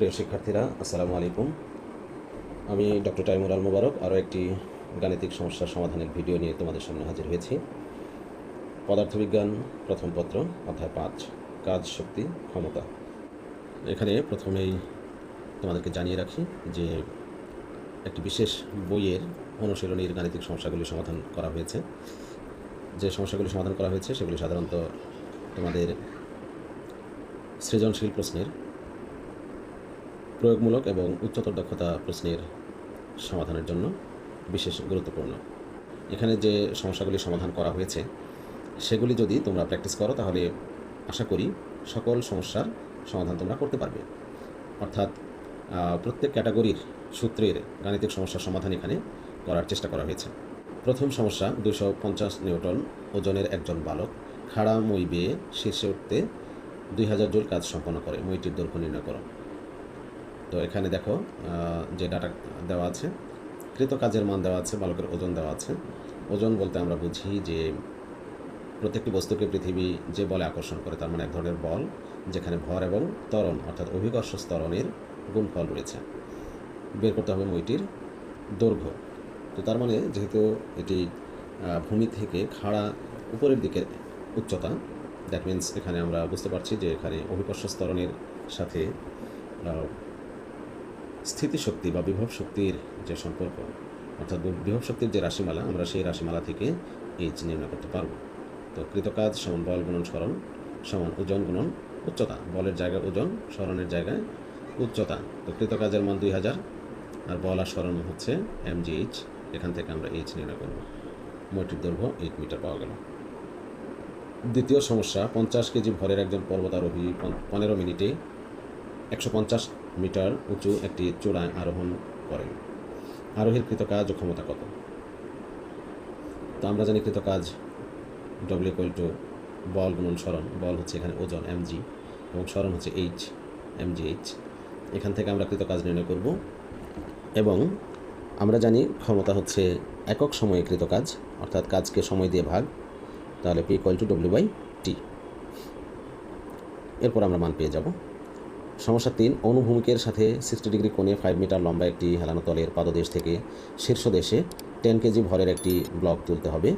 প্রিয় শিক্ষার্থীরা, আসসালামু আলাইকুম। আমি ডক্টর টাইমুর আল মুবারক, আরও একটি গাণিতিক সমস্যার সমাধানের ভিডিও নিয়ে তোমাদের সামনে হাজির হয়েছি। পদার্থবিজ্ঞান প্রথম পত্র, অধ্যায় পাঁচ, কাজ, শক্তি, ক্ষমতা। এখানে প্রথমেই তোমাদেরকে জানিয়ে রাখি যে একটি বিশেষ বইয়ের অনুশীলনীর গাণিতিক সমস্যাগুলি সমাধান করা হয়েছে। যে সমস্যাগুলি সমাধান করা হয়েছে, সেগুলি সাধারণত তোমাদের সৃজনশীল প্রশ্নের প্রয়োগমূলক এবং উচ্চতর দক্ষতা প্রশ্নের সমাধানের জন্য বিশেষ গুরুত্বপূর্ণ। এখানে যে সমস্যাগুলি সমাধান করা হয়েছে, সেগুলি যদি তোমরা প্র্যাকটিস করো, তাহলে আশা করি সকল সমস্যার সমাধান তোমরা করতে পারবে। অর্থাৎ প্রত্যেক ক্যাটাগরির সূত্রের গাণিতিক সমস্যার সমাধান এখানে করার চেষ্টা করা হয়েছে। প্রথম সমস্যা দুশো পঞ্চাশ নিউটন ওজনের একজন বালক খাড়া মই বেয়ে শীর্ষে উঠতে দুই হাজার জুল কাজ সম্পন্ন করে। মইটির দৈর্ঘ্য নির্ণয় করো। তো এখানে দেখো যে ডাটা দেওয়া আছে, কৃত কাজের মান দেওয়া আছে, বালকের ওজন দেওয়া আছে। ওজন বলতে আমরা বুঝি যে প্রত্যেকটি বস্তুকে পৃথিবী যে বলে আকর্ষণ করে তার মানে এক ধরনের বল, যেখানে ভর এবং ত্বরণ, অর্থাৎ অভিকর্ষ স্তরণের গুণফল রয়েছে। বের করতে হবে মইটির দৈর্ঘ্য। তো তার মানে যেহেতু এটি ভূমি থেকে খাড়া উপরের দিকের উচ্চতা দ্যাট মিন্স এখানে আমরা বুঝতে পারছি যে এখানে অভিকর্ষ স্তরণের সাথে স্থিতিশক্তি বা বিভব শক্তির যে সম্পর্ক, অর্থাৎ বিভব শক্তির যে রাশিমালা, আমরা সেই রাশিমালা থেকে এইচ নির্ণয় করতে পারব। তো কৃতকাজ সমান বল গুণন স্মরণ, সমান ওজন গুণন উচ্চতা, বলের জায়গায় ওজন, স্মরণের জায়গায় উচ্চতা। তো কৃতকাজের মান দুই হাজার, আর বল আর স্মরণ হচ্ছে এম জি এইচ এখান থেকে আমরা এইচ নির্ণয় করব। মোটির দৈর্ঘ্য এইট মিটার পাওয়া গেল। দ্বিতীয় সমস্যা, পঞ্চাশ কেজি ভরের একজন পর্বতারোহী পন- পনেরো মিনিটে একশো পঞ্চাশ মিটার উঁচু একটি চূড়ায় আরোহণ করেন। আরোহীর কৃতকাজ ও ক্ষমতা কত? তো আমরা জানি কৃতকাজ ডব্লিউ ইকুয়াল টু বল গুণন স্মরণ। বল হচ্ছে এখানে ওজন এম জি এবং স্মরণ হচ্ছে এইচ এম জি এইচ এখান থেকে আমরা কৃতকাজ নির্ণয় করব। এবং আমরা জানি ক্ষমতা হচ্ছে একক সময়ে কৃতকাজ, অর্থাৎ কাজকে সময় দিয়ে ভাগ, তাহলে P equal to W by T এরপর আমরা মান পেয়ে যাব। সমস্যা তিন, অনুভূমিকের সাথে সিক্সটি ডিগ্রি কোণে ফাইভ মিটার লম্বা একটি হেলানো তলের পাদদেশ থেকে শীর্ষ দেশে টেন কেজি ভরের একটি ব্লক তুলতে হবে।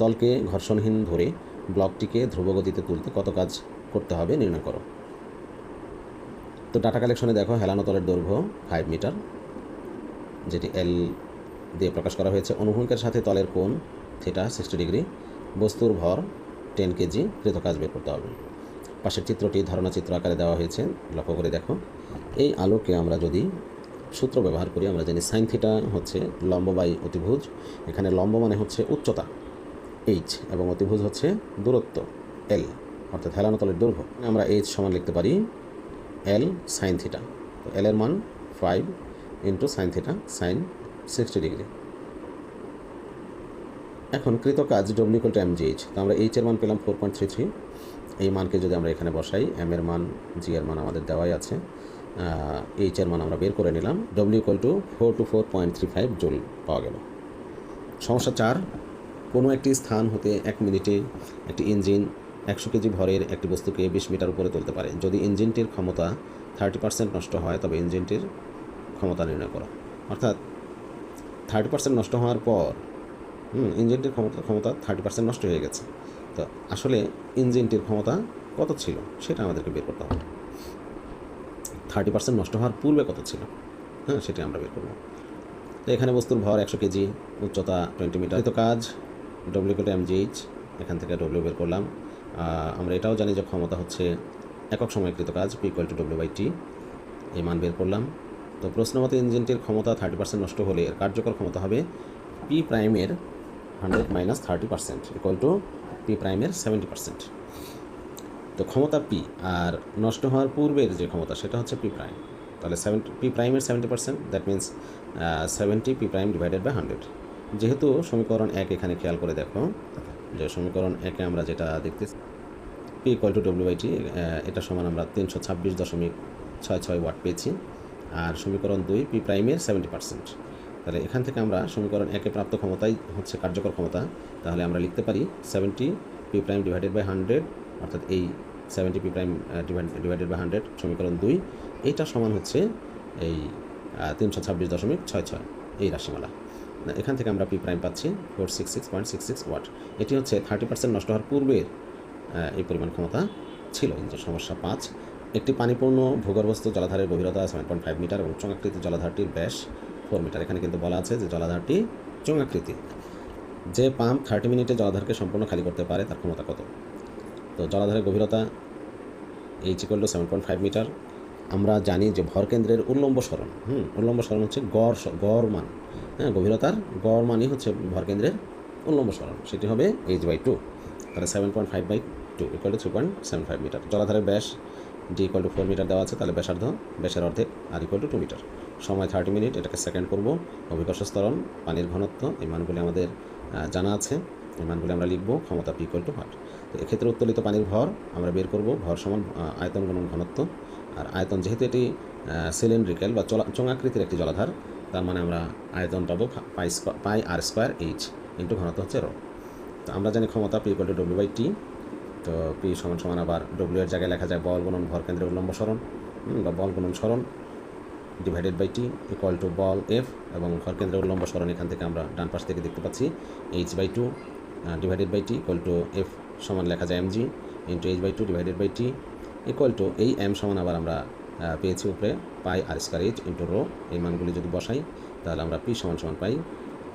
তলকে ঘর্ষণহীন ধরে ব্লকটিকে ধ্রুবগতিতে তুলতে কত কাজ করতে হবে নির্ণয় করো। তো ডাটা কালেকশনে দেখো, হেলানো তলের দৈর্ঘ্য ফাইভ মিটার যেটি এল দিয়ে প্রকাশ করা হয়েছে। অনুভূমিকের সাথে তলের কোণ থেটা সিক্সটি ডিগ্রি বস্তুর ভর টেন কেজি কৃত কাজ বের করতে হবে। পাশের চিত্রটি ধারণা চিত্র আকারে দেওয়া হয়েছে। লক্ষ্য করে দেখো। এই আলোকে আমরা যদি সূত্র ব্যবহার করি, আমরা জানি সাইন থিটা হচ্ছে লম্ব বাই অতিভুজ। এখানে লম্ব মানে হচ্ছে উচ্চতা এইচ এবং অতিভুজ হচ্ছে দূরত্ব এল অর্থাৎ হেলানো তলের দৈর্ঘ্য। আমরা এইচ সমান লিখতে পারি এল সাইন থিটা। তো এল এর মান five into sine theta sine sixty degree এখন কৃত কাজ W to M G H তো আমরা এইচ এর মান পেলাম ফোর পয়েন্ট থ্রি থ্রি এই মানকে যদি আমরা এখানে বসাই এম এর মান জি এর মান আমাদের দেওয়াই আছে এইচ এর মান আমরা বের করে নিলাম W equal to four two four point three five joule পাওয়া গেল। সমস্যা চার, কোনো একটি স্থান হতে এক মিনিটে একটি ইঞ্জিন একশো কেজি ভরের একটি বস্তুকে বিশ মিটার উপরে তুলতে পারে। যদি ইঞ্জিনটির ক্ষমতা থার্টি পার্সেন্ট নষ্ট হয়, তবে ইঞ্জিনটির ক্ষমতা নির্ণয় করো। অর্থাৎ থার্টি পার্সেন্ট নষ্ট হওয়ার পর ইঞ্জিনটির ক্ষমতা ক্ষমতা থার্টি পার্সেন্ট নষ্ট হয়ে গেছে। তো আসলে ইঞ্জিনটির ক্ষমতা কত ছিল সেটা আমাদেরকে বের করতে হবে। থার্টি পার্সেন্ট নষ্ট হওয়ার পূর্বে কত ছিল? হ্যাঁ সেটা আমরা বের করব। তো এখানে বস্তুর ভর একশো কেজি, উচ্চতা টোয়েন্টি মিটার তো কাজ ডব্লিউ কোটে এমজিএইচ এখান থেকে ডব্লিউ বের করলাম। আমরা এটাও জানি যে ক্ষমতা হচ্ছে একক সময়কৃত কাজ P to W by T এই মান বের করলাম। তো প্রশ্ন মতো ইঞ্জিনটির ক্ষমতা থার্টি পার্সেন্ট নষ্ট হলে এর কার্যকর ক্ষমতা হবে পি প্রাইমের hundred minus thirty percent equal to P প্রাইমের সেভেন্টি পার্সেন্ট তো ক্ষমতা পি আর নষ্ট হওয়ার পূর্বের যে ক্ষমতা, সেটা হচ্ছে পি প্রাইম। তাহলে সেভেন্টি পি প্রাইমের seventy percent that means seventy P prime divided by hundred যেহেতু সমীকরণ এক এখানে খেয়াল করে দেখো, যে সমীকরণ একে আমরা যেটা দেখতে P equal to W IT এটা সমান আমরা তিনশো ছাব্বিশ দশমিক ছয় ছয় ওয়াট পেয়েছি। আর সমীকরণ দুই, পি প্রাইমের সেভেন্টি পার্সেন্ট তাহলে এখান থেকে আমরা সমীকরণ একে প্রাপ্ত ক্ষমতাই হচ্ছে কার্যকর ক্ষমতা। তাহলে আমরা লিখতে পারি seventy P prime divided by hundred অর্থাৎ এই seventy P prime divided by hundred সমীকরণ দুই, এইটা সমান হচ্ছে এই তিনশো ছাব্বিশ দশমিক ছয় ছয়, এই রাশিমালা। এখান থেকে আমরা পি প্রাইম পাচ্ছি four six six point six six watt এটি হচ্ছে থার্টি পার্সেন্ট নষ্ট হওয়ার পূর্বের এই পরিমাণ ক্ষমতা ছিল কিন্তু সমস্যা পাঁচ। একটি পানিপূর্ণ ভূগর্ভস্থ জলাধারের গভীরতা সেভেন পয়েন্ট ফাইভ মিটার এবং চোঙাকৃতি জলাধারটির ব্যাস ফোর মিটার এখানে কিন্তু বলা আছে যে জলাধারটি চোঙাকৃতি যে পাম্প থার্টি মিনিটে জলাধারকে সম্পূর্ণ খালি করতে পারে, তার ক্ষমতা কত? তো জলাধারের গভীরতা H equal seven point five metre আমরা জানি যে ভরকেন্দ্রের উল্লম্ব সরণ, হুম, উল্লম্ব সরণ হচ্ছে গড় গড় মান হ্যাঁ গভীরতার গড় মানই হচ্ছে ভরকেন্দ্রের উল্লম্ব সরণ, সেটি হবে এইচ বাই টু তাহলে seven point five by two equal to three point seven five metre জলাধারের ব্যাস D equal to four metre দেওয়া আছে, তাহলে ব্যাসার্ধ, ব্যাসের অর্ধেক R equal to two metre সময় থার্টি মিনিট এটাকে সেকেন্ড করব। অভিকর্ষ স্তরণ পানির ঘনত্ব, এই মানগুলি আমাদের জানা আছে। এই মানগুলি আমরা লিখব, ক্ষমতা পি ইকুয়াল টু হাট তো এক্ষেত্রে উত্তোলিত পানির ভর আমরা বের করব, ভর সমান আয়তন গুণন ঘনত্ব। আর আয়তন যেহেতু এটি সিলিন্ড্রিক্যাল বা চোঙাকৃতির একটি জলাধার, তার মানে আমরা আয়তন পাবো pi pi R square H into ঘনত্ব হচ্ছে রো তো আমরা জানি ক্ষমতা P equal to W by T তো পি সমান সমান আবার ডব্লিউ এর জায়গায় লেখা যায় বল গুণন ভর কেন্দ্রের উল্লম্ব সরণ বা বল গুণন সরণ। Divided by T equal to ball F এবং ভর কেন্দ্রের উল্লম্ব সরণ এখান থেকে আমরা ডান পাশ থেকে দেখতে পাচ্ছি H by two divided by T equal to F সমান লেখা যায় M G into H by two divided by T equal to এই এম সমান আবার আমরা পেয়েছি উপরে pi R square H into rho এই মানগুলি যদি বসাই, তাহলে আমরা পি সমান সমান pi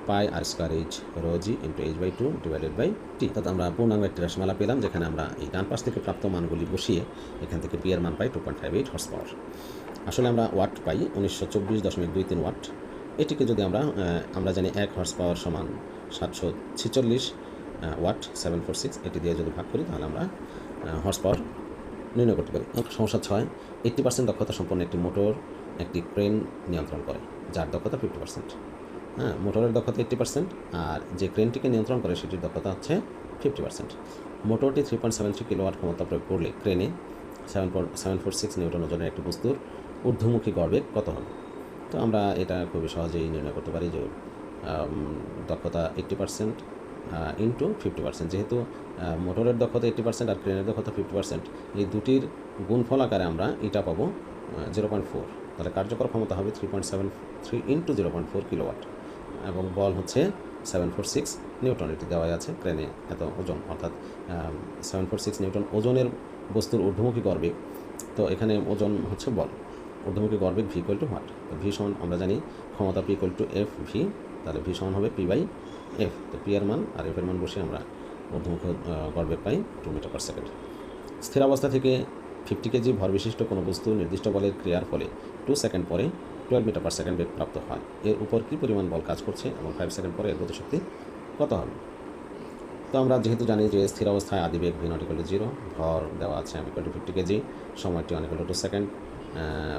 pi R square H rho G into H by two divided by T অর্থাৎ আমরা পূর্ণাঙ্গ একটি রাশিমালা পেলাম, যেখানে আমরা এই ডান পাশ থেকে প্রাপ্ত মানগুলি বসিয়ে এখান থেকে পি এর মান পাই two point five eight horsepower আসলে আমরা ওয়াট পাই উনিশশো চব্বিশ দশমিক দুই তিন ওয়াট। এটিকে যদি আমরা আমরা জানি এক হর্স পাওয়ার সমান সাতশো ছেচল্লিশ ওয়াট, সেভেন ফোর সিক্স। এটি দিয়ে যদি ভাগ করি, তাহলে আমরা হর্স পাওয়ার নির্ণয় করতে পারি। সমস্যা ছয়। এইট্টি পার্সেন্ট দক্ষতা সম্পন্ন একটি মোটর একটি ক্রেন নিয়ন্ত্রণ করে, যার দক্ষতা ফিফটি পার্সেন্ট। হ্যাঁ মোটরের দক্ষতা এইট্টি পার্সেন্ট আর যে ক্রেনটিকে নিয়ন্ত্রণ করে, সেটির দক্ষতা হচ্ছে fifty percent. মোটরটি three point seven three kilowatt ক্ষমতা প্রয়োগ করলে ক্রেনে seven seven four six newton ওজনের একটি বস্তুর ঊর্ধ্বমুখী গড়বেগ কত হবে তো আমরা এটা খুবই সহজেই নির্ণয় করতে পারি যে দক্ষতা eighty percent into fifty percent যেহেতু মোটরের দক্ষতা এইট্টি পার্সেন্ট আর ক্রেনের দক্ষতা ফিফটি পার্সেন্ট এই দুটির গুণফল আকারে আমরা এটা পাবো জিরো পয়েন্ট ফোর তাহলে কার্যকর ক্ষমতা হবে three point seven three into zero point four kilowatt এবং বল হচ্ছে সেভেন ফোর সিক্স নিউটন। এটি দেওয়া আছে ক্রেনে এত ওজন। অর্থাৎ সেভেন ফোর সিক্স নিউটন ওজনের বস্তুর ঊর্ধ্বমুখী গর্বে। তো এখানে ওজন হচ্ছে বল। ঊর্ধ্বমুখী গর্বেগ V equal to what V সমান আমরা জানি ক্ষমতা P equal to F V তাহলে ভি সমান হবে পি বাই এফ তো পি এর মান আর এফ এর মান বসে আমরা ঊর্ধ্বমুখী আহ, গর্বেগ পাই টু মিটার পার সেকেন্ড স্থির অবস্থা থেকে ফিফটি কেজি ভর বিশিষ্ট কোনো বস্তু নির্দিষ্ট বলের ক্রিয়ার ফলে টু সেকেন্ড পরে টুয়েলভ মিটার পার সেকেন্ড বেগ প্রাপ্ত হয়। এর উপর কী পরিমাণ বল কাজ করছে এবং ফাইভ সেকেন্ড পরে এর গতিশক্তি কত হবে? তো আমরা যেহেতু জানি যে স্থির অবস্থায় আদিবেগ V nought equal to zero ভর দেওয়া আছে আমি ইকুয়াল টু ফিফটি কেজি সময়টি অনেক টু সেকেন্ড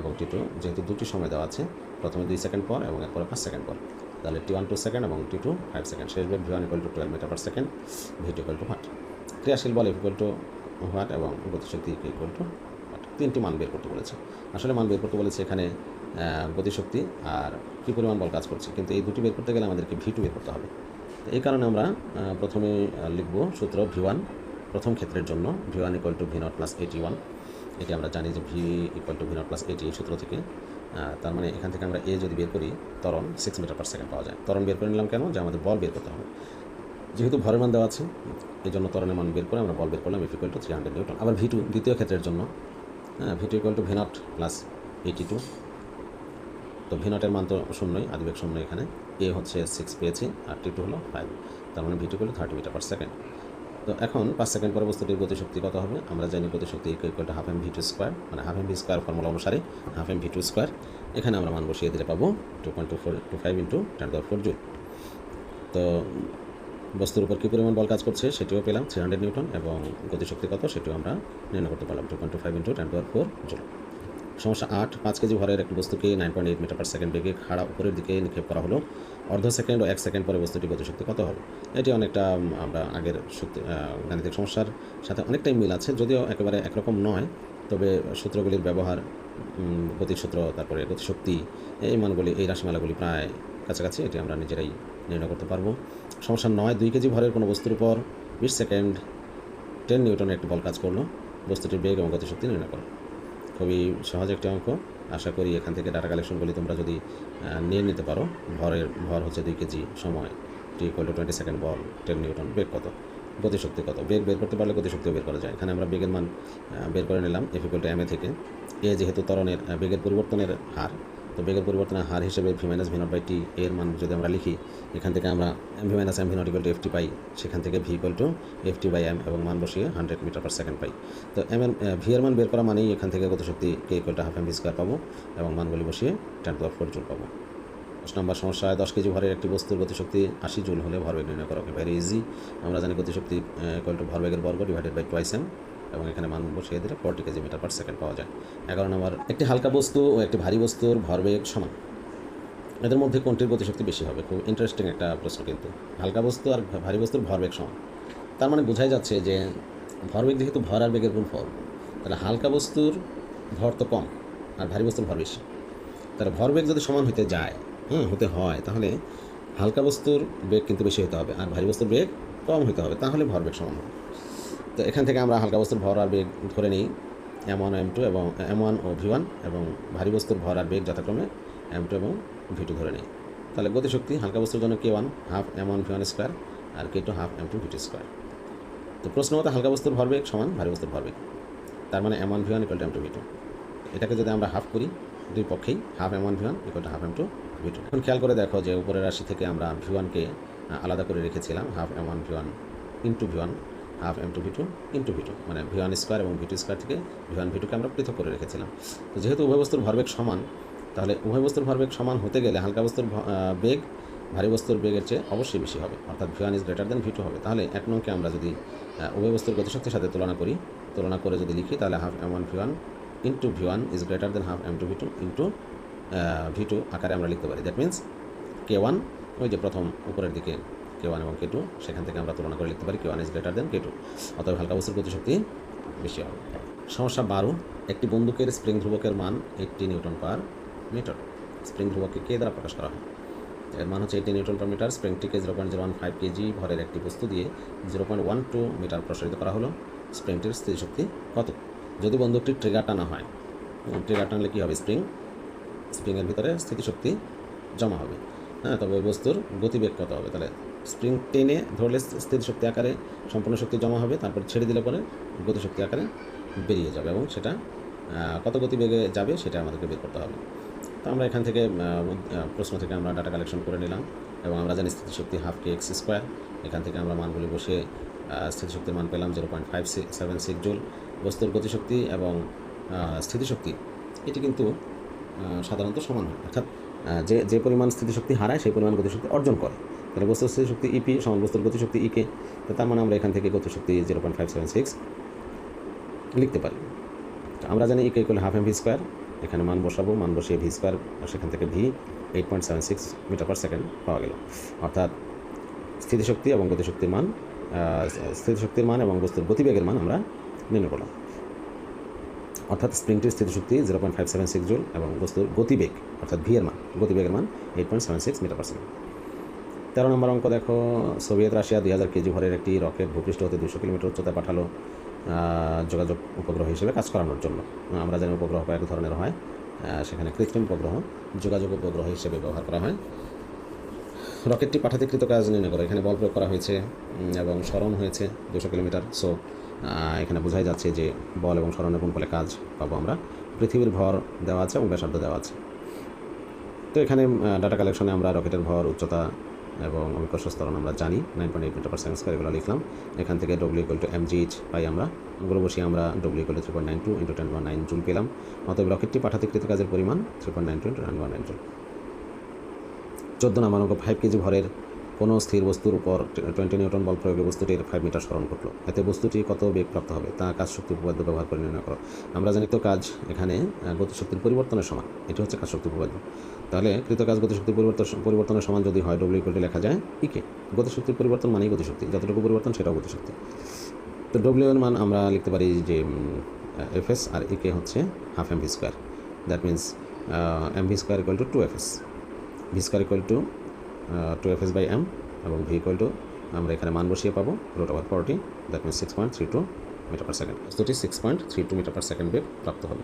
এবং টি টু যেহেতু দুটি সময় দেওয়া আছে, প্রথমে দুই সেকেন্ড পর এবং এরপরে পাঁচ সেকেন্ড পর। তাহলে টি ওয়ান টু সেকেন্ড এবং টি টু ফাইভ সেকেন্ড শেষ বেগ V one equal to twelve metre per second V two equal to what ক্রিয়াশীল বল ইকুয়াল টু হোয়াট এবং গতিশক্তি ইকুয়াল টু হোয়াট তিনটি মান বের করতে বলেছে। আসলে মান বের করতে বলেছে এখানে গতিশক্তি আর কী পরিমাণ বল কাজ করছে। কিন্তু এই দুটি বের করতে গেলে আমাদেরকে ভি টু বের করতে হবে। এই কারণে আমরা প্রথমে লিখব সূত্র ভি ওয়ান প্রথম ক্ষেত্রের জন্য V one equal to V nought plus AT one এটি আমরা জানি যে V equal to V nought plus AT এই সূত্র থেকে। তার মানে এখান থেকে আমরা এ যদি বের করি তরণ সিক্স মিটার পার সেকেন্ড পাওয়া যায়। তরণ বের করে নিলাম কেন? যে আমাদের বল বের করতে হবে। যেহেতু ভরের মান দেওয়া আছে এই জন্য ত্বরণের মান বের করে আমরা বল বের করলাম equal to three hundred newton আবার ভি টু দ্বিতীয় ক্ষেত্রের জন্য হ্যাঁ V two equal to V nought plus AT two তো ভি নটের মান তো শূন্যই, আদিবেগ শূন্য এখানে। এ হচ্ছে সিক্স পেয়েছি, আর টি টু হলো ফাইভ তার মানে ভি টু হলো থার্টি মিটার পার সেকেন্ড তো এখন পাঁচ সেকেন্ড পরে বস্তুটির গতিশক্তি কত হবে? আমরা জানি গতিশক্তি equal to half M V two square মানে half M V square formula অনুসারে half M V two square এখানে আমরা মান বসিয়ে দিলে পাবো two point two four two five into ten power four joule তো বস্তুর উপর কী পরিমাণ বল কাজ করছে সেটিও পেলাম থ্রি হান্ড্রেড নিউটন এবং গতিশক্তি কত সেটিও আমরা নির্ণয় করতে পারলাম two point two five into ten power four joule সমস্যা আট, পাঁচ কেজি ভরের একটি বস্তুকে nine point eight metre per second বেগে খাড়া উপরের দিকে নিক্ষেপ করা হলো। অর্ধ সেকেন্ড ও এক সেকেন্ড পরে বস্তুটি গতিশক্তি কত হবে? এটি অনেকটা আমরা আগের শক্তি গাণিতিক সমস্যার সাথে অনেকটাই মিল আছে, যদিও একেবারে একরকম নয়। তবে সূত্রগুলির ব্যবহার গতিসূত্র তারপরে গতিশক্তি এই মানগুলি, এই রাশিমালাগুলি প্রায় কাছাকাছি, এটি আমরা নিজেরাই নির্ণয় করতে পারব। সমস্যা নয়, দুই কেজি ভরের কোনো বস্তুর উপর বিশ সেকেন্ড টেন নিউটনের একটি বল কাজ করল। বস্তুটির বেগ এবং গতিশক্তি নির্ণয় করো। খুবই সহজ একটি অঙ্ক। আশা করি এখান থেকে ডাটা কালেকশনগুলি তোমরা যদি নিয়ে নিতে পারো, ভরের, ভর হচ্ছে দুই কেজি সময় t equal to twenty second ball ten newton বেগ কত? গতিশক্তি কত? বেগ বের করতে পারলে গতিশক্তিও বের করা যায়। এখানে আমরা বেগের মান বের করে নিলাম এফ টু এম এ থেকে। এ যেহেতু তরণের বেগের পরিবর্তনের হার তো বেগের পরিবর্তনের হার হিসেবে v minus v naught by t এর মান যদি আমরা লিখি, এখান থেকে আমরা m v minus m v naught equal to f t পাই, সেখান থেকে v equal to f t by m এবং মান বসিয়ে হান্ড্রেড মিটার পার সেকেন্ড পাই। তো এম এর ভি এর মান বের করা মানেই এখান থেকে গতিশক্তি K equal to half m v square পাবো এবং মানগুলি বসিয়ে টেন টু ফোর জুল পাবো। দশ নম্বর সমস্যায় দশ কেজি ভরের একটি বস্তুর গতিশক্তি আশি জুল হলে ভরবেগ নির্ণয় করা ভেরি ইজি আমরা জানি গতিশক্তি ইকুয়াল টু ভরবেগের বর্গ ডিভাইডেড বাই টোয়াইস এম এবং এখানে মান বসিয়ে দিলে forty kg metre per second পাওয়া যায়। এগারো নম্বর, একটি হালকা বস্তু ও একটি ভারী বস্তুর ভরবেগ সমান। এদের মধ্যে কোনটির গতিশক্তি বেশি হবে? খুব ইন্টারেস্টিং একটা প্রশ্ন কিন্তু। হালকা বস্তু আর ভারী বস্তুর ভরবেগ সমান। তার মানে বোঝাই যাচ্ছে যে ভরবেগ যেহেতু ভর আর বেগের গুণফল, তাহলে হালকা বস্তুর ভর তো কম আর ভারী বস্তুর ভর বেশি। তাহলে ভরবেগ যদি সমান হতে যায়, হুম, হতে হয়, তাহলে হালকা বস্তুর বেগ কিন্তু বেশি হতে হবে আর ভারী বস্তুর বেগ কম হতে হবে। তাহলে ভরবেগ সমান হবে। তো এখান থেকে আমরা হালকা বস্তুর ভর আর বেগ ধরে নিই এম ওয়ান এম টু এবং এম ওয়ান ও ভি ওয়ান এবং ভারী বস্তুর ভর আর বেগ যথাক্রমে এম টু এবং ভি টু ধরে নিই। তাহলে গতিশক্তি হালকা বস্তুর জন্য K one half m one v one square আর K two half m two v two square তো প্রশ্ন মতো হালকা বস্তুর ভরবেগ সমান ভারী বস্তুর ভরবেগ তার মানে m one v one equal to m two v two এটাকে যদি আমরা হাফ করি, দুই পক্ষেই half m one v one equal to half m two v two এখন খেয়াল করে দেখো যে উপরের রাশি থেকে আমরা ভি ওয়ানকে আলাদা করে রেখেছিলাম half m one v one into v one half m two v two into v two মানে ভি ওয়ান স্কোয়ার এবং ভি টু স্কোয়ার থেকে ভি ওয়ান ভি টুকে আমরা পৃথক করে রেখেছিলাম। তো যেহেতু উভয় বস্তুর ভরবেগ সমান, তাহলে উভয় বস্তুর ভরবেগ সমান হতে গেলে হালকা বস্তুর বেগ, ভারী বস্তুর বেগের চেয়ে অবশ্যই বেশি হবে, অর্থাৎ v one is greater than v two হবে। তাহলে এক নংকে আমরা যদি উভয় বস্তুর গতিশক্তির সাথে তুলনা করি, তুলনা করে যদি লিখি, তাহলে half m one v one into v one is greater than half m two v two into v two আকারে আমরা লিখতে পারি। দ্যাট মিন্স কে ওয়ান ওই যে প্রথম উপরের দিকে কে ওয়ান এবং কে টু সেখান থেকে আমরা তুলনা করে লিখতে পারি K one is greater than K two অতএব হালকা বস্তুর গতিশক্তি বেশি হবে। সমস্যা বারো, একটি বন্দুকের স্প্রিং ধ্রুবকের মান eighty newton per metre. Spring ধ্রুবককে কে দ্বারা প্রকাশ করা হয়? এর মান হচ্ছে eighty newton per metre. স্প্রিংটিকে zero point zero one five kg ভরের একটি বস্তু দিয়ে zero point one two metre প্রসারিত করা হলো। স্প্রিংটির স্থিতিশক্তি কত? যদি বন্দুকটি ট্রিগার টানা হয় ট্রিগার টানলে কী হবে স্প্রিং? স্প্রিংয়ের ভিতরে স্থিতিশক্তি জমা হবে। হ্যাঁ তবে ওই বস্তুর গতিবেগ কত হবে? তাহলে স্প্রিং টেনে ধরলে স্থিতিশক্তি আকারে, সম্পূর্ণ শক্তি জমা হবে, তারপর ছেড়ে দিলে পরে গতিশক্তি আকারে বেরিয়ে যাবে এবং সেটা কত গতিবেগে যাবে সেটা আমাদেরকে বের করতে হবে। তো আমরা এখান থেকে প্রশ্ন থেকে আমরা ডাটা কালেকশন করে নিলাম এবং আমরা জানি স্থিতিশক্তি হাফ কে এক্স স্কোয়ার এখান থেকে আমরা মানগুলি বসে স্থিতিশক্তির মান পেলাম zero point five seven six joule বস্তুর গতিশক্তি এবং স্থিতিশক্তি, এটি কিন্তু সাধারণত সমান হয়। অর্থাৎ যে যে পরিমাণ স্থিতিশক্তি হারায়, সেই পরিমাণ গতিশক্তি অর্জন করে। তাহলে বস্তুর স্থিতিশক্তি ইপি সমান বস্তুর গতিশক্তি ইকে তো তার মানে আমরা এখান থেকে গতিশক্তি zero point five seven six লিখতে পারি। আমরা জানি Ek equal half m v square এখানে মান বসাবো, মান বসিয়ে ভি স্কোয়ার সেখান থেকে v eight point seven six metre per second পাওয়া গেল। অর্থাৎ স্থিতিশক্তি এবং গতিশক্তির মান স্থিতিশক্তির মান এবং বস্তুর গতিবেগের মান আমরা নির্ণয় করলাম অর্থাৎ স্প্রিংটির স্থিতিশক্তি zero point five seven six joule এবং বস্তুর গতিবেগ, অর্থাৎ ভি এর মান, গতিবেগের মান eight point seven six metre per second তেরো নম্বর অঙ্ক দেখো, সোভিয়েত রাশিয়া দুই হাজার কেজি ভরের একটি রকেট ভূপৃষ্ঠ হতে দুশো কিলোমিটার উচ্চতায় পাঠালো যোগাযোগ উপগ্রহ হিসেবে কাজ করানোর জন্য। আমরা জানি উপগ্রহ কয়েক ধরনের হয় সেখানে কৃত্রিম উপগ্রহ, যোগাযোগ উপগ্রহ হিসেবে ব্যবহার করা হয়। রকেটটি পাঠাতে কৃত কাজ নির্ণয় করে, এখানে বল প্রয়োগ করা হয়েছে এবং স্মরণ হয়েছে দুশো কিলোমিটার। সো এখানে বোঝাই যাচ্ছে যে বল এবং স্মরণের কোন ফলে কাজ পাবো আমরা। পৃথিবীর ভর দেওয়া আছে এবং ব্যাসার্ধ দেওয়া আছে। তো এখানে ডাটা কালেকশনে আমরা রকেটের ভর, উচ্চতা এবং অঙ্ক স্তরণ আমরা জানি nine point eight metre per second square এগুলো লিখলাম। এখান থেকে W equal to m g h পাই আমরা। ওগুলো বসিয়ে আমরা W equal three point nine two into ten one nine joule পেলাম। অতএব রকেটটি পাঠাতে কৃত কাজের পরিমাণ three point nine two into ten one nine joule চোদ্দ নম্বর অঙ্ক ফাইভ কেজি ভরের কোনো স্থির বস্তুর উপর টোয়েন্টি নিউটন বল প্রয়োগে বস্তুটির ফাইভ মিটার স্মরণ ঘটলো। এতে বস্তুটি কত বেগ প্রাপ্ত হবে? তা কাজ শক্তি উপপাদ্য ব্যবহার করে নির্ণয় করো। আমরা জানি তো কাজ এখানে গতিশক্তির পরিবর্তনের সমান। এটি হচ্ছে কাজ শক্তি উপপাদ্য। তাহলে কৃত কাজ গতিশক্তির পরিবর্তন, পরিবর্তনের সমান যদি হয় ডব্লিউ ইকুয়ালটি লেখা যায় ইকে গতিশক্তির পরিবর্তন মানেই গতিশক্তি। যতটুকু পরিবর্তন সেটাও গতিশক্তি। তো ডব্লিউ এর মান আমরা লিখতে পারি যে এফ এস আর ইকে হচ্ছে half m v square that means m v square equal to two f s v square equal to two f s by m এবং ভি টু আমরা এখানে মান বসিয়ে পাবো root over forty that means six point three two metre per second বস্তুটি six point three two metre per second বেগ প্রাপ্ত হবে।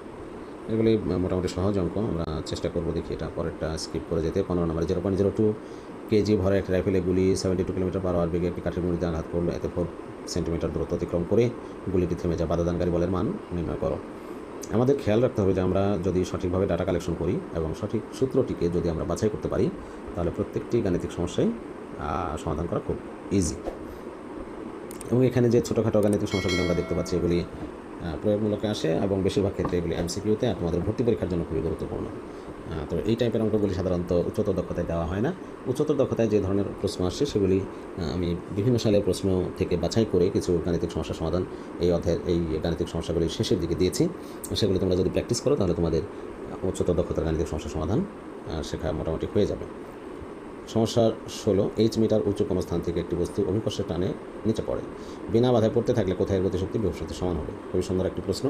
এগুলি মোটামুটি সহজ অঙ্ক, আমরা চেষ্টা করব দেখি এটা পরেরটা স্কিপ করে যেতে। পনেরো number zero point zero two kg ভরে একটি রাইফেলে গুলি seventy two kilometre per hour বেগে একটি কাঠের মুড়িতে আঘাত করল। এতে ফোর সেন্টিমিটার দূরত্ব অতিক্রম করে গুলিটি থেমে যায় বাধাদানকারী বলের মান নির্ণয় করো। আমাদের খেয়াল রাখতে হবে যে আমরা যদি সঠিকভাবে ডাটা কালেকশন করি এবং সঠিক সূত্রটিকে যদি আমরা বাছাই করতে পারি, তাহলে প্রত্যেকটি গাণিতিক সমস্যাই সমাধান করা খুব ইজি এবং এখানে যে ছোটোখাটো গাণিতিক সমস্যাগুলো আমরা দেখতে পাচ্ছি, এগুলি প্রয়োগমূলকে আসে এবং বেশিরভাগ ক্ষেত্রে এগুলি এমসিকিউতে তোমাদের ভর্তি পরীক্ষার জন্য খুবই গুরুত্বপূর্ণ। তো এই টাইপের অঙ্কগুলি সাধারণত উচ্চতর দক্ষতায় দেওয়া হয় না। উচ্চতর দক্ষতায় যে ধরনের প্রশ্ন আসছে, সেগুলি আমি বিভিন্ন সালের প্রশ্ন থেকে বাছাই করে কিছু গাণিতিক সমস্যার সমাধান এই অধ্যায়ের এই গাণিতিক সমস্যাগুলির শেষের দিকে দিয়েছি। সেগুলি তোমরা যদি প্র্যাকটিস করো, তাহলে তোমাদের উচ্চতর দক্ষতার গাণিতিক সমস্যার সমাধান শেখা মোটামুটি হয়ে যাবে। সমস্যা ষোলো এইচ মিটার উঁচু কোনো স্থান থেকে একটি বস্তু অভিকর্ষের টানে নিচে পড়ে। বিনা বাধায় পড়তে থাকলে কোথায় গতিশক্তি? বিভব সমান হবে। খুবই সুন্দর একটি প্রশ্ন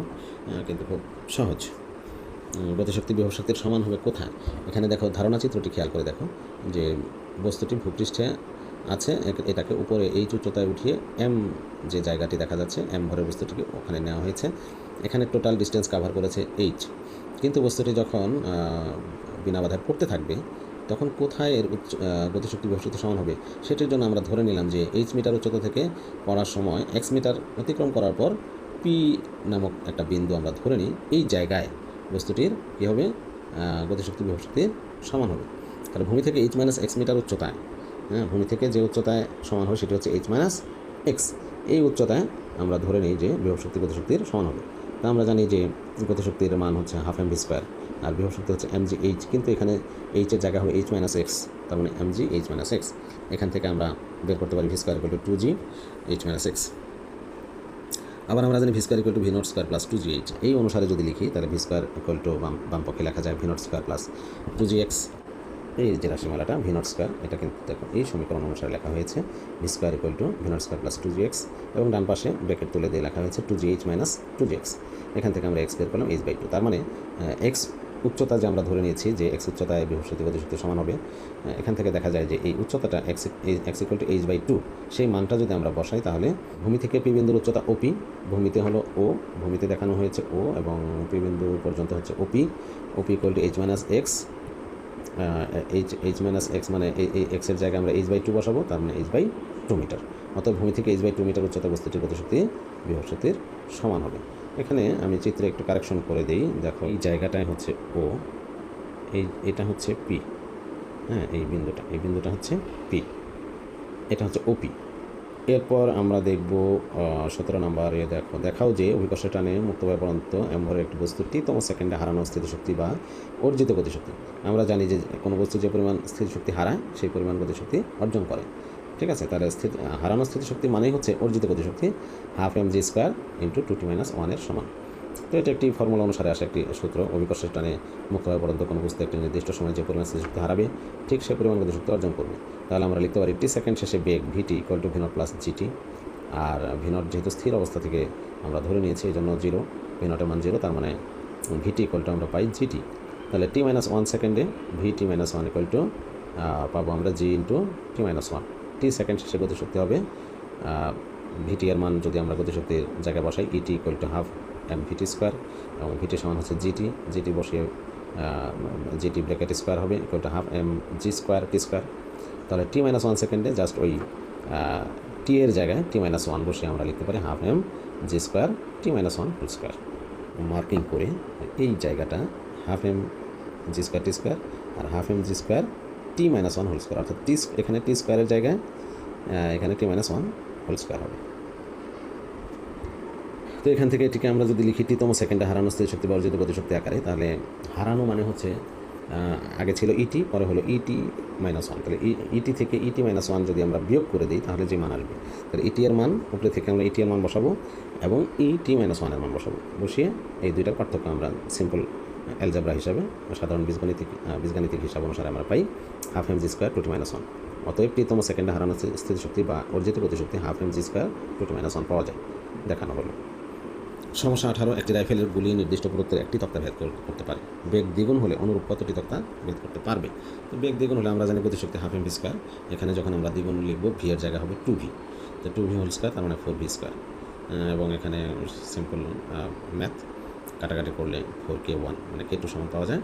কিন্তু খুব সহজ। গতিশক্তি বিভব শক্তির সমান হবে কোথায়? এখানে দেখো ধারণা চিত্রটি খেয়াল করে দেখো যে বস্তুটি ভূপৃষ্ঠে আছে এটাকে উপরে এইচ উচ্চতায় উঠিয়ে এম যে জায়গাটি দেখা যাচ্ছে এম ভরের বস্তুটিকে ওখানে নেওয়া হয়েছে। এখানে টোটাল ডিস্টেন্স কাভার করেছে এইচ কিন্তু বস্তুটি যখন বিনা বাধায় পড়তে থাকবে, তখন কোথায় এর উচ্চ গতিশক্তি বিভব শক্তি সমান হবে? সেটির জন্য আমরা ধরে নিলাম যে এইচ মিটার উচ্চতা থেকে পড়ার সময় এক্স মিটার অতিক্রম করার পর পি নামক একটা বিন্দু আমরা ধরে নিই এই জায়গায়। বস্তুটির কী হবে? গতিশক্তি, বিভব শক্তির সমান হবে। তাহলে ভূমি থেকে এইচ মাইনাস এক্স মিটার উচ্চতায় হ্যাঁ ভূমি থেকে যে উচ্চতায় সমান হবে সেটি হচ্ছে এইচ মাইনাস এক্স এই উচ্চতায় আমরা ধরে নিই যে বিভব শক্তি, গতিশক্তির সমান হবে। তা আমরা জানি যে গতিশক্তির মান হচ্ছে হাফ এম ভি স্কোয়ার আর বিভব শক্তি হচ্ছে এম জি এইচ কিন্তু এখানে এইচের জায়গা হবে এইচ মাইনাস এক্স তার মানে m g h minus x এখান থেকে আমরা বের করতে পারি v square two g h minus x আবার আমরা জানি v square equal to v naught square plus two g h এই অনুসারে যদি লিখি, তাহলে ভি স্কোয়ার ইকুয়াল টু বাম বাম পক্ষে লেখা যায় v naught square plus two g x এই যে রাশিমালাটা ভি নোট স্কোয়ার এটা কিন্তু দেখো, এই সমীকরণ অনুসারে লেখা হয়েছে v square equal to v naught square plus two g x এবং ডান পাশে ব্র্যাকেট তুলে দিয়ে লেখা হয়েছে two g h minus two g x এখান থেকে আমরা এক্স বের করলাম এইচ বাই টু তার মানে এক্স উচ্চতা যে আমরা ধরে নিয়েছি যে এক্স উচ্চতায় বিভূষিত গতিশক্তি সমান হবে এখান থেকে দেখা যায় যে এই উচ্চতাটা x x equal to h by two সেই মানটা যদি আমরা বসাই তাহলে ভূমি থেকে পি বিন্দুর উচ্চতা ওপি ভূমিতে হলো ও ভূমিতে দেখানো হয়েছে ও এবং পি বিন্দু পর্যন্ত হচ্ছে OP OP equal to h minus x h h minus x মানে এই এক্সের জায়গায় আমরা এইচ বাই টু বসাবো, তার মানে এইচ বাই টু মিটার অর্থাৎ ভূমি থেকে এইচ বাই টু মিটার উচ্চতা বস্তুটির গতিশক্তি শক্তির সমান হবে। এখানে আমি চিত্রে একটু কারেকশন করে দিই। দেখো, এই জায়গাটায় হচ্ছে ও এই, এটা হচ্ছে পি হ্যাঁ এই বিন্দুটা এই বিন্দুটা হচ্ছে পি এটা হচ্ছে ওপি এরপর আমরা দেখব সতেরো নম্বরে দেখো, দেখাও যে অভিকর্ষ টানে মুক্তভাবে পরন্ত এমভরের একটি বস্তু টিতম সেকেন্ডে হারানো স্থিতিশক্তি বা অর্জিত গতিশক্তি। আমরা জানি যে কোনো বস্তু যে পরিমাণ স্থিতিশক্তি হারায়, সেই পরিমাণ গতিশক্তি অর্জন করে। ঠিক আছে, তাহলে স্থিতি হারানো স্থিতিশক্তি মানেই হচ্ছে অর্জিত গতিশক্তি half m g square into two t minus ওয়ানের সমান। তো এটা একটি ফর্মুলা অনুসারে আসে একটি সূত্র, অভিকর্ষের টানে মুক্তভাবে পরন্ত কোনো বস্তু একটি নির্দিষ্ট সময় যে পরিমাণ স্থিতিশক্তি হারাবে, ঠিক সে পরিমাণ গতিশক্তি অর্জন করবে। তাহলে আমরা লিখতে পারি টি সেকেন্ড শেষে বেগ vt equal to v naught plus gt আর ভিনট যেহেতু স্থির অবস্থা থেকে আমরা ধরে নিয়েছি এই জন্য জিরো ভিনটের মান জিরো তার মানে ভিটি ইকুয়াল টু আমরা পাই জিটি তাহলে টি মাইনাস ওয়ান সেকেন্ডে VT minus one equal to পাবো আমরা g into t minus one t second শেষে গতিশক্তি হবে। ভিটি এর মান যদি আমরা গতিশক্তির জায়গায় বসাই Et equal to half m vt square এবং ভিটি সমান হচ্ছে জিটি জিটি বসিয়ে জিটি ব্র্যাকেট স্কোয়ার হবে equal to half m g square t square তাহলে টি মাইনাস ওয়ান সেকেন্ডে জাস্ট ওই টি এর জায়গায় টি মাইনাস ওয়ান বসিয়ে আমরা লিখতে পারি half m g square t minus one whole square marking করে এই জায়গাটা half m g square t square আর half m g square t minus one whole square অর্থাৎ টি এখানে টি স্কোয়ারের জায়গায় এখানে t minus one whole square হবে। তো এখান থেকে এটিকে আমরা যদি লিখি টিতম সেকেন্ডে হারানো স্থিতি শক্তি বা অর্জিত গতিশক্তি আকারে, তাহলে হারানো মানে হচ্ছে আগে ছিল ইটি পরে হলো ইটি মাইনাস ওয়ান তাহলে ইটি থেকে ইটি মাইনাস ওয়ান যদি আমরা বিয়োগ করে দিই, তাহলে যে মান আসবে? তাহলে ইটি এর মান, উপরে থেকে আমরা ইটি এর মান বসাবো এবং ইটি মাইনাস ওয়ানের মান বসাবো। বসিয়ে এই দুইটার পার্থক্য আমরা সিম্পল অ্যালজাবরা হিসাবে সাধারণ বীজগণিতিক বীজগাণিতিক হিসাব অনুসারে আমরা পাই half m g square two t minus one অতএব টিতম সেকেন্ডে হারানো স্থিতিশক্তি বা অর্জিত গতিশক্তি half m g square two t minus one পাওয়া যায়। দেখানো হলো। সমস্যা আঠারো, একটি রাইফেলের গুলি নির্দিষ্ট দূরত্বের একটি তক্তা ভেদ করতে পারে। বেগ দ্বিগুণ হলে অনুরূপ কতটি তক্তা ভেদ করতে পারবে? তো বেগ দ্বিগুণ হলে আমরা জানি গতিশক্তি হাফ এম ভি স্কোয়ার এখানে যখন আমরা দ্বিগুণ লিখব ভি এর জায়গা হবে টু ভি তো টু ভি হোল স্কোয়ার তার মানে ফোর ভি স্কোয়ার এবং এখানে সিম্পল ম্যাথ কাটাকাটি করলে ফোর কে ওয়ান মানে কে টু সমান পাওয়া যায়।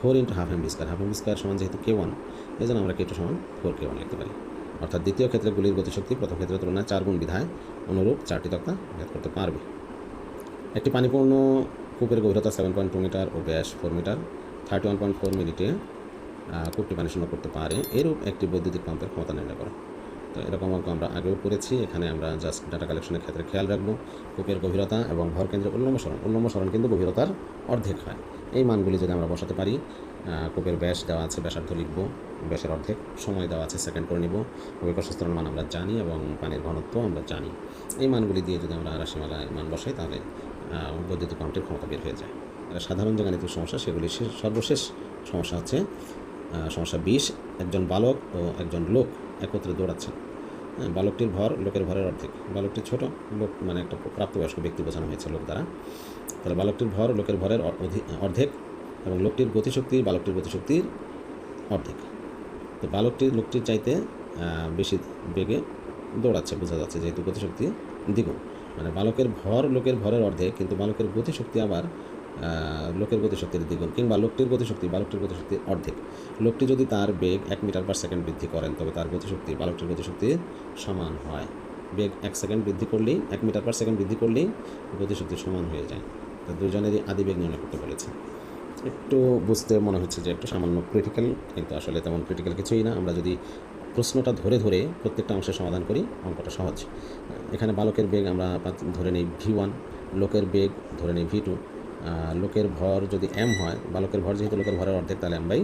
Four into half m square half m square সমান যেহেতু কে ওয়ান এই জন্য আমরা কে টু সমান ফোর কে ওয়ান লিখতে পারি। অর্থাৎ দ্বিতীয় ক্ষেত্রে গুলির গতিশক্তি প্রথম ক্ষেত্রের তুলনায় চার গুণ বিধায় অনুরূপ চারটি তক্তা ভেদ করতে পারবে। একটি পানিপূর্ণ কূপের গভীরতা সেভেন পয়েন্ট টু মিটার ও ব্যাস four metre thirty one point four মিনিটে কূপটি পানি শূন্য করতে পারে। এরূপ একটি বৈদ্যুতিক পাম্পের ক্ষমতা নির্ণয় করো। এরকম অঙ্ক আমরা আগেও করেছি। এখানে আমরা জাস্ট ডাটা কালেকশনের ক্ষেত্রে খেয়াল রাখব। কূপের গভীরতা এবং ভর কেন্দ্রের উল্লম্ব সরণ। উল্লম্ব সরণ কিন্তু গভীরতার অর্ধেক হয়। এই মানগুলি যদি আমরা বসাতে পারি কূপের ব্যাস দেওয়া আছে, ব্যাসার্ধ লিখব। ব্যাসের অর্ধেক সময় দেওয়া আছে সেকেন্ড করে নিব। কূপের প্রশস্তরণ মান আমরা জানি এবং পানির ঘনত্ব আমরা জানি। এই মানগুলি দিয়ে যদি আমরা রাশিমালায় মান বসাই, তাহলে বৈদ্যুতিক পাম্পটির ক্ষমতা বের হয়ে যায়। সাধারণ যে গাণিতিক সমস্যা, সেগুলি সর্বশেষ সমস্যা হচ্ছে সমস্যা বিশ, একজন বালক ও একজন লোক। একত্রে দৌড়াচ্ছেন হ্যাঁ, বালকটির ভর লোকের ভরের অর্ধেক। বালকটি ছোট লোক মানে একটা প্রাপ্তবয়স্ক ব্যক্তি বোঝানো হয়েছে লোক দ্বারা। তাহলে বালকটির ভর লোকের ভরের অর্ধেক এবং লোকটির গতিশক্তি বালকটির গতিশক্তির অর্ধেক। তো বালকটি লোকটির চাইতে বেশি বেগে দৌড়াচ্ছে বোঝা যাচ্ছে যেহেতু গতিশক্তি দ্বিগুণ। মানে বালকের ভর লোকের ভরের অর্ধেক কিন্তু বালকের গতিশক্তি আবার লোকের গতিশক্তির দ্বিগুণ কিংবা লোকটির গতিশক্তি, বালকটির গতিশক্তির অর্ধেক। লোকটি যদি তার বেগ এক মিটার পার সেকেন্ড বৃদ্ধি করেন, তবে তার গতিশক্তি, বালকটির গতিশক্তির সমান হয়। বেগ এক সেকেন্ড বৃদ্ধি করলেই, এক মিটার পার সেকেন্ড বৃদ্ধি করলেই গতিশক্তি সমান হয়ে যায়। তো দুজনেরই আদি বেগ নির্ণয় করতে বলেছে একটু বুঝতে মনে হচ্ছে যে একটু সামান্য ক্রিটিক্যাল কিন্তু আসলে তেমন ক্রিটিক্যাল কিছুই না। আমরা যদি প্রশ্নটা ধরে ধরে প্রত্যেকটা অংশের সমাধান করি, অঙ্কটা সহজ। এখানে বালকের বেগ আমরা ধরে নিই ভি ওয়ান লোকের বেগ ধরে নিই ভি টু লোকের ভর যদি এম হয় বালকের ভর যেহেতু লোকের ভরের অর্ধেক, তাহলে এম বাই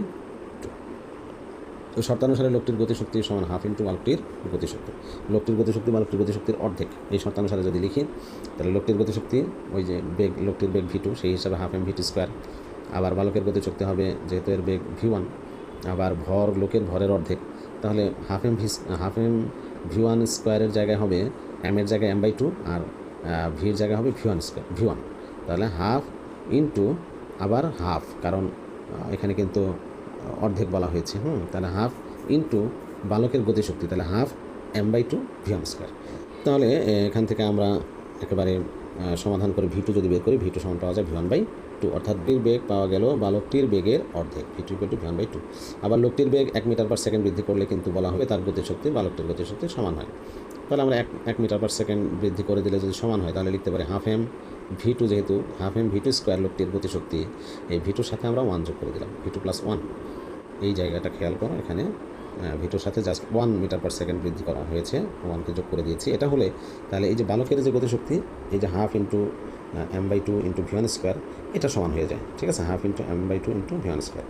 তো শর্তানুসারে লোকটির গতিশক্তি সমান হাফ ইন্টু বালকটির গতিশক্তি। লোকটির গতিশক্তি বালকটির গতিশক্তির অর্ধেক। এই শর্তানুসারে যদি লিখি, তাহলে লোকটির গতিশক্তি, ওই যে বেগ, লোকটির বেগ ভি টু সেই হিসাবে half m v two square আবার বালকের গতিশক্তি হবে, যেহেতু এর বেগ ভি ওয়ান আবার ভর লোকের ভরের অর্ধেক। তাহলে half m v half m v one স্কোয়ারের জায়গায় হবে এম এর জায়গায় এম বাই টু আর ভির জায়গায় হবে v one square v one তাহলে হাফ ইন্টু আবার হাফ কারণ এখানে কিন্তু অর্ধেক বলা হয়েছে, হুম, তাহলে হাফ ইন্টু বালকের গতিশক্তি, তাহলে half m by two v one square তাহলে এখান থেকে আমরা একেবারে সমাধান করে ভিটু যদি বের করি ভি টু সমান পাওয়া যায় ভি ওয়ান বাই টু অর্থাৎ বীর বেগ পাওয়া গেল বালকটির বেগের অর্ধেক v two two v one by two আবার লোকটির বেগ এক মিটার পার সেকেন্ড বৃদ্ধি করলে কিন্তু বলা হবে তার গতিশক্তি, বালকটির গতিশক্তি সমান হয়। তাহলে আমরা এক এক মিটার পার সেকেন্ড বৃদ্ধি করে দিলে যদি সমান হয়, তাহলে লিখতে পারি হাফ এম ভি টু যেহেতু half m v two square লোকটির গতিশক্তি, এই ভি টুর সাথে আমরা ওয়ান যোগ করে দিলাম ভি টু প্লাস ওয়ান এই জায়গাটা খেয়াল করো, এখানে ভি টুর সাথে just one metre per second বৃদ্ধি করা হয়েছে ওয়ানকে যোগ করে দিয়েছি। এটা হলে তাহলে এই যে বালকের যে গতিশক্তি, এই যে half into m by two into v one square এটা সমান হয়ে যায়, ঠিক আছে? Half into m by two into v one square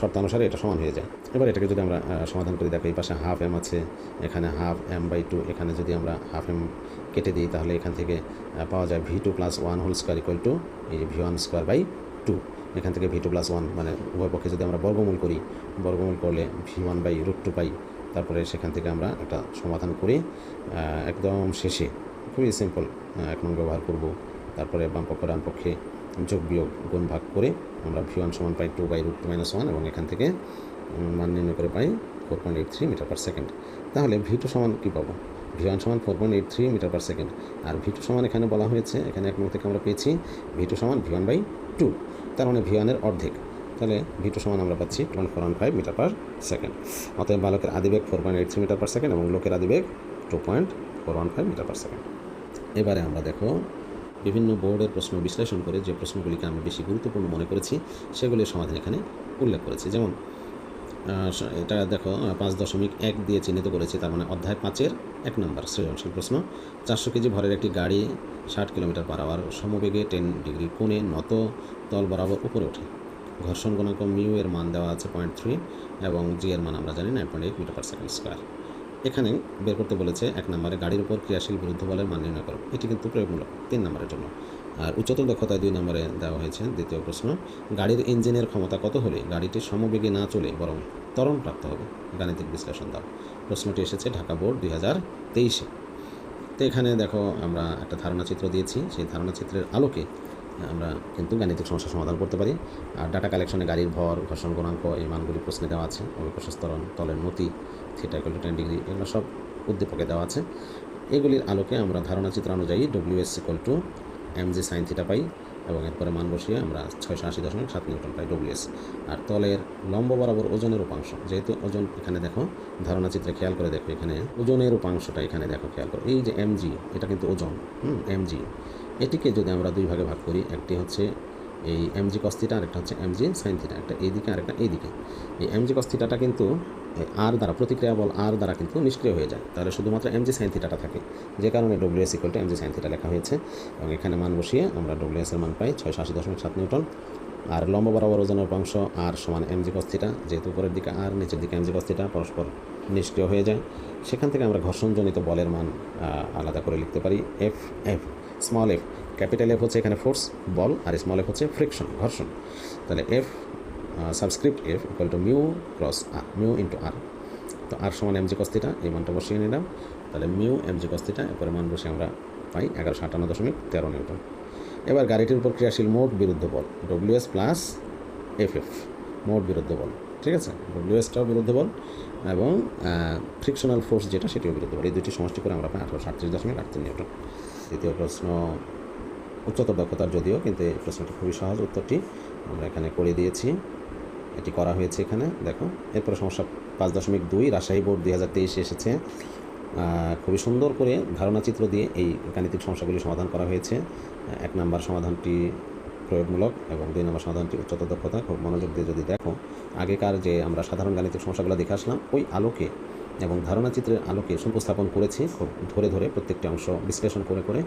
শর্তানুসারে এটা সমান হয়ে যায়। এবার এটাকে যদি আমরা সমাধান করি, দেখো এই পাশে হাফ এম আছে, এখানে হাফ এম বাই টু এখানে যদি আমরা হাফ এম কেটে দিই, তাহলে এখান থেকে পাওয়া যায় v two plus one whole square equal to এই v one square by two এখান থেকে ভি টু প্লাস ওয়ান মানে উভয় পক্ষে যদি আমরা বর্গমূল করি, বর্গমূল করলে v one by root two পাই। তারপরে সেখান থেকে আমরা একটা সমাধান করে একদম শেষে। খুবই সিম্পল এক নং ব্যবহার করব। তারপরে বাম পক্ষ, ডান পক্ষে যোগ বিয়োগ গুণ ভাগ করে আমরা ভি ওয়ান সমান পাই two by root two minus one এবং এখান থেকে মান নির্ণয় করে পাই four point eight three metre per second. তাহলে ভি টু সমান কী পাবো? ভি ওয়ান সমান four point eight three metre per second. আর ভি টু সমান এখানে বলা হয়েছে, এখানে এক থেকে আমরা পেয়েছি, ভি টু সমান ভি ওয়ান বাই টু। তার মানে ভি ওয়ানের অর্ধেক। তাহলে ভি টু সমান আমরা পাচ্ছি one four one five metre per second. অতএব বালকের আদিবেগ four point eight three metre per second এবং লোকের আদিবেগ two point four one five metre per second. এবারে আমরা দেখো বিভিন্ন বোর্ডের প্রশ্ন বিশ্লেষণ করে যে প্রশ্নগুলিকে আমি বেশি গুরুত্বপূর্ণ মনে করেছি, সেগুলির সমাধান এখানে উল্লেখ করেছি। যেমন এটা দেখো পাঁচ দশমিক এক দিয়ে চিহ্নিত করেছি, তার মানে অধ্যায় পাঁচের এক নম্বর সৃজনশীল প্রশ্ন। চারশো কেজি ভরের একটি গাড়ি ষাট কিলোমিটার পার আওয়ার, সমবেগে টেন ডিগ্রি কোণে নত, তল বরাবর উপরে ওঠে। ঘর্ষণ গুণাঙ্ক মিউ এর মান দেওয়া আছে পয়েন্ট থ্রি এবং জি এর মান আমরা জানি nine point eight metre per second square এখানে বের করতে বলেছে এক নম্বরে গাড়ির উপর ক্রিয়াশীল বিরুদ্ধ বলের মান নির্ণয় করো। এটি কিন্তু প্রয়োগমূলক তিন নম্বরের জন্য। আর উচ্চতর দক্ষতায় দুই নম্বরে দেওয়া হয়েছে দ্বিতীয় প্রশ্ন, গাড়ির ইঞ্জিনের ক্ষমতা কত হলে গাড়িটি সমবেগে না চলে বরং ত্বরণ প্রাপ্ত হবে? গাণিতিক বিশ্লেষণ দাও। প্রশ্নটি এসেছে ঢাকা বোর্ড দুই হাজার তেইশে। তো এখানে দেখো আমরা একটা ধারণা চিত্র দিয়েছি। সেই ধারণা চিত্রের আলোকে আমরা কিন্তু গাণিতিক সমস্যা সমাধান করতে পারি। আর ডাটা কালেকশনে গাড়ির ভর, ঘর্ষণ গুণাঙ্ক এই মানগুলি প্রশ্নে দেওয়া আছে। অভিকর্ষ স্তরণ তলের নতি theta equal to ten degree এগুলো সব উদ্দীপকে দেওয়া আছে। এগুলির আলোকে আমরা ধারণা চিত্র অনুযায়ী W S equal to M G sine theta পাই এবং এরপরে মান বসিয়ে আমরা ছয়শো আশি দশমিক সাত নিউটন পাই ডব্লিউএস আর তলের লম্ব বরাবর ওজনের উপাংশ, যেহেতু ওজন এখানে দেখো, ধারণা চিত্রে খেয়াল করে দেখো এখানে, ওজনের উপাংশটা এখানে দেখো খেয়াল করো। এই যে এমজি এটা কিন্তু ওজন, হুম এমজি এটিকে যদি আমরা দুই ভাগে ভাগ করি, একটি হচ্ছে এই এম এমজি কস্তিটা আরেকটা হচ্ছে এম এমজি সাইন থিটা একটা এইদিকে আরেকটা এইদিকে এই এম এমজি কস্তিটাটা কিন্তু আর দ্বারা প্রতিক্রিয়া বল আর দ্বারা কিন্তু নিষ্ক্রিয় হয়ে যায়। তাহলে শুধুমাত্র এমজি সাইন থিটাটা থাকে। যে কারণে W S equal to M G sine theta লেখা হয়েছে। এবং এখানে মান বসিয়ে আমরা ডব্লিউএস এর মান পাই ছয়শো আশি দশমিক সাত নিউটন। আর লম্ব বরাবর ওজনের অংশ আর সমান এমজি কস্তিটা যেহেতু উপরের দিকে আর নিচের দিকে এমজি কস্তিটা পরস্পর নিষ্ক্রিয় হয়ে যায়। সেখান থেকে আমরা ঘর্ষণজনিত বলের মান আলাদা করে লিখতে পারি। F F small F capital F হচ্ছে এখানে ফোর্স বল। আর স্মল এফ হচ্ছে ফ্রিকশন ঘর্ষণ। তাহলে F subscript F equal to mu cross R mu into R তো আর সমান এম জি কস্তিটা এই মানটা বসিয়ে নিলাম। তাহলে মিউ এম জি কস্তিটা এরপরে মান বসে আমরা পাই এগারোশো আটান্ন দশমিক তেরো নিউটন। এবার গাড়িটির উপর ক্রিয়াশীল মোট বিরুদ্ধ বল W S plus F F মোট বিরুদ্ধ বল, ঠিক আছে? ডব্লিউ এসটাও বিরুদ্ধ বল এবং ফ্রিকশনাল ফোর্স যেটা সেটিও বিরুদ্ধ বল। এই দুটি সমষ্টি করে আমরা পাই আঠারোশো আটত্রিশ দশমিক আটত্রিশ নিউটন। দ্বিতীয় প্রশ্ন উচ্চতর দক্ষতার যদিও, কিন্তু এই প্রশ্নটি খুবই সহজ। উত্তরটি আমরা এখানে করে দিয়েছি। এটি করা হয়েছে এখানে, দেখো। এরপরে সমস্যা পাঁচ দশমিক দুই, রাজশাহী বোর্ড দুই হাজার তেইশে এসেছে। খুবই সুন্দর করে ধারণা চিত্র দিয়ে এই গাণিতিক সমস্যাগুলি সমাধান করা হয়েছে। এক নাম্বার সমাধানটি প্রয়োগমূলক এবং দুই নম্বর সমাধানটি উচ্চতর দক্ষতা। খুব মনোযোগ দিয়ে যদি দেখো, আগেকার যে আমরা সাধারণ গাণিতিক সমস্যাগুলো দেখে আসলাম, ওই আলোকে এবং ধারণাচিত্রের আলোকে উপস্থাপন করেছি, খুব ধরে ধরে প্রত্যেকটি অংশ বিশ্লেষণ করে করে,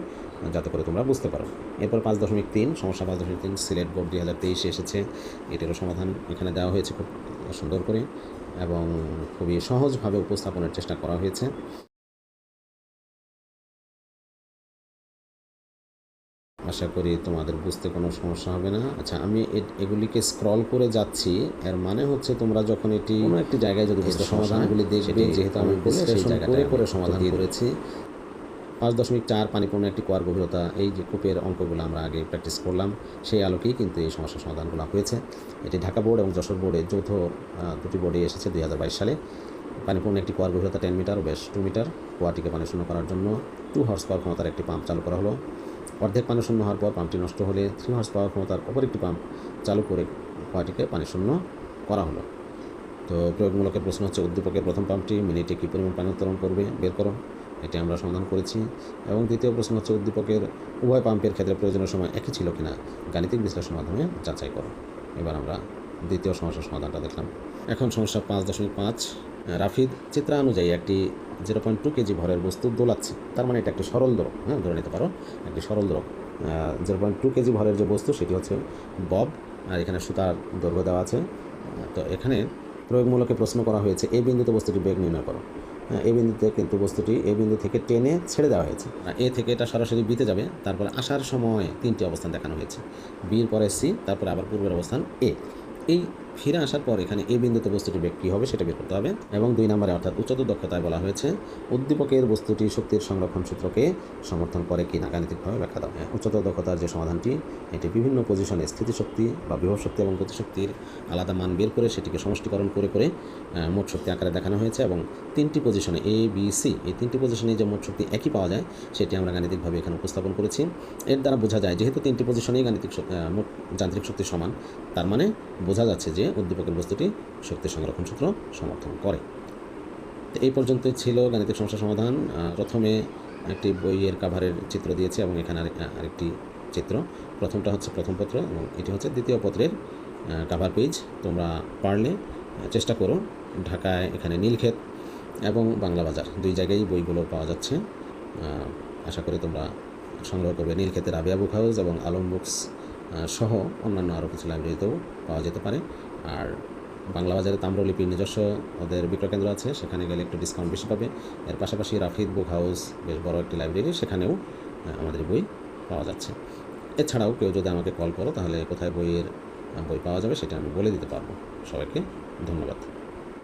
যাতে করে তোমরা বুঝতে পারো। এরপর পাঁচ দশমিক তিন, সমস্যা পাঁচ দশমিক তিন, সিলেট বোর্ড দুই হাজার তেইশে এসেছে। এটিরও সমাধান এখানে দেওয়া হয়েছে খুব সুন্দর করে এবং খুবই সহজভাবে উপস্থাপনের চেষ্টা করা হয়েছে। আশা করি তোমাদের বুঝতে কোনো সমস্যা হবে না। আচ্ছা আমি এগুলিকে স্ক্রল করে যাচ্ছি। এর মানে হচ্ছে তোমরা যখন এটি কোনো একটি জায়গায় যদি সমাধানগুলি দেখবে যেহেতু আমি বিশ্লেষণ করে করে সমাধান করেছি। পাঁচ দশমিক চার পানিপূর্ণ একটি কোয়ার গভীরতা এই যে কূপের অঙ্কগুলো আমরা আগে প্র্যাকটিস করলাম সেই আলোকেই কিন্তু এই সমস্যার সমাধানগুলো হয়েছে। এটি ঢাকা বোর্ড এবং যশোর বোর্ডে যৌথ দুটি বোর্ডে এসেছে দুই হাজার বাইশ সালে। পানিপূর্ণ একটি কোয়ার গভীরতা টেন মিটার ও বেশ টু মিটার। কুয়াটিকে পানি শূন্য করার জন্য টু হর্স পাওয়ার ক্ষমতার একটি পাম্প চালু করা হলো। অর্ধেক পানি শূন্য হওয়ার পর পাম্পটি নষ্ট হলে থ্রি হর্স পাওয়ার ক্ষমতার অপর একটি পাম্প চালু করে কুয়াটিকে পানি শূন্য করা হলো। তো প্রয়োগমূলকের প্রশ্ন হচ্ছে, উদ্দীপকের প্রথম পাম্পটি মিনিটে কী পরিমাণ পানি উত্তোলন করবে? বের করো। এটি আমরা সমাধান করেছি। এবং দ্বিতীয় প্রশ্ন হচ্ছে, উদ্দীপকের উভয় পাম্পের ক্ষেত্রে প্রয়োজনের সময় একই ছিল কিনা? গাণিতিক বিশ্লেষণের মাধ্যমে যাচাই করো। এবার আমরা দ্বিতীয় সমস্যার সমাধানটা দেখলাম। এখন সমস্যা পাঁচ দশমিক পাঁচ রাফিদ চিত্রানুযায়ী একটি জিরো পয়েন্ট টু কেজি ভরের বস্তু দোলাচ্ছে। তার মানে এটা একটি সরল দ্রব হ্যাঁ ধরে নিতে পারো একটি সরল দ্রব। জিরো পয়েন্ট টু কেজি ভরের যে বস্তু সেটি হচ্ছে বব আর এখানে সুতার দৈর্ঘ্য দেওয়া আছে। তো এখানে প্রয়োগমূলকে প্রশ্ন করা হয়েছে এই বিন্দুতে বস্তুটি বেগ নির্ণয় করো। হ্যাঁ, এই বিন্দুতে কিন্তু বস্তুটি এই বিন্দু থেকে টেনে ছেড়ে দেওয়া হয়েছে। এ থেকে এটা সরাসরি বিতে যাবে তারপরে আসার সময় তিনটি অবস্থান দেখানো হয়েছে বির পরে সি তারপরে আবার পূর্বের অবস্থান এ। এই ফিরে আসার পর এখানে এই বিন্দুতে বস্তুটি বেগ কী হবে, সেটা বের করতে হবে। এবং দুই নম্বরে অর্থাৎ উচ্চতর দক্ষতায় বলা হয়েছে, উদ্দীপকের বস্তুটি শক্তির সংরক্ষণ সূত্রকে সমর্থন করে কি না গাণিতিকভাবে ব্যাখ্যা দেওয়া হয় উচ্চতর দক্ষতার যে সমাধানটি, এটি বিভিন্ন পজিশনে স্থিতিশক্তি বা বিভব শক্তি এবং গতিশক্তির আলাদা মান বের করে সেটিকে সমষ্টিকরণ করে করে মোট শক্তি আকারে দেখানো হয়েছে এবং তিনটি পজিশনে এ বি সি এই তিনটি পজিশনে যে মোট শক্তি একই পাওয়া যায়, সেটি আমরা গাণিতিকভাবে এখানে উপস্থাপন করেছি। এর দ্বারা বোঝা যায়, যেহেতু তিনটি পজিশনেই গাণিতিক মোট যান্ত্রিক শক্তি সমান, তার মানে বোঝা যাচ্ছে যে উদ্দীপকের বস্তুটি শক্তি সংরক্ষণ সূত্র সমর্থন করে। তো এই পর্যন্তই ছিল গাণিতিক সমস্যা সমাধান। প্রথমে একটি বইয়ের কাভারের চিত্র দিয়েছে এবং এখানে আরেক- আরেকটি চিত্র। প্রথমটা হচ্ছে প্রথম পত্র এবং এটি হচ্ছে দ্বিতীয় পত্রের কাভার পেজ তোমরা পারলে চেষ্টা করো ঢাকায় এখানে নীলক্ষেত এবং বাংলা বাজার। দুই জায়গায় বইগুলো পাওয়া যাচ্ছে। আশা করি তোমরা সংগ্রহ করবে নীলক্ষেতের রাবিয়া বুক হাউস এবং আলম বুকস সহ অন্যান্য আরও কিছু লাইব্রেরিতেও পাওয়া যেতে পারে। আর বাংলা বাজারে তাম্রলিপির নিজস্ব ওদের বিক্রয় কেন্দ্র আছে, সেখানে গেলে একটু ডিসকাউন্ট বেশি পাবে। এর পাশাপাশি রাফিদ বুক হাউস, বেশ বড় একটি লাইব্রেরি সেখানেও আমাদের বই পাওয়া যাচ্ছে। এছাড়াও কেউ যদি আমাকে কল করো, তাহলে কোথায় বইয়ের বই পাওয়া যাবে সেটা আমি বলে দিতে পারব। সবাইকে ধন্যবাদ।